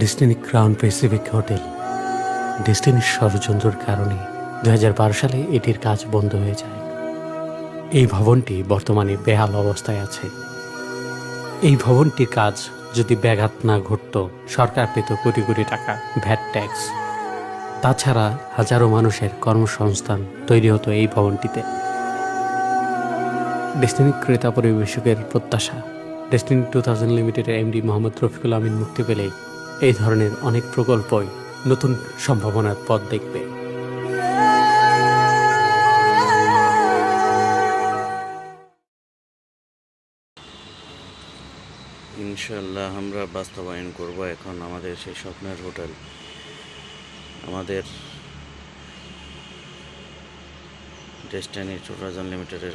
Destiny crown Pacific hotel ডেস্টিনির ষড়যন্ত্রের কারণে দু হাজার বারো সালে এটির কাজ বন্ধ হয়ে যায়। এই ভবনটি বর্তমানে বেহাল অবস্থায় আছে। এই ভবনটির কাজ যদি ব্যাঘাত না ঘটত, সরকার পেত কোটি কোটি টাকা ভ্যাট ট্যাক্স। তাছাড়া হাজারো মানুষের কর্মসংস্থান তৈরি হতো এই ভবনটিতে। ডেস্টিনি ক্রেতা পরিবেশকের প্রত্যাশা। ডেস্টিনি টু থাউজেন্ড লিমিটেডের এমডি মোহাম্মদ রফিকুল আমিন মুক্তি পেলে এই ধরনের অনেক প্রকল্পই নতুন সম্ভাবনার পথ দেখবে। ইনশাল্লাহ আমরা বাস্তবায়ন করব এখন আমাদের সেই স্বপ্নের হোটেল। আমাদের ডেস্টিনি টু থাউজেন্ড লিমিটেডের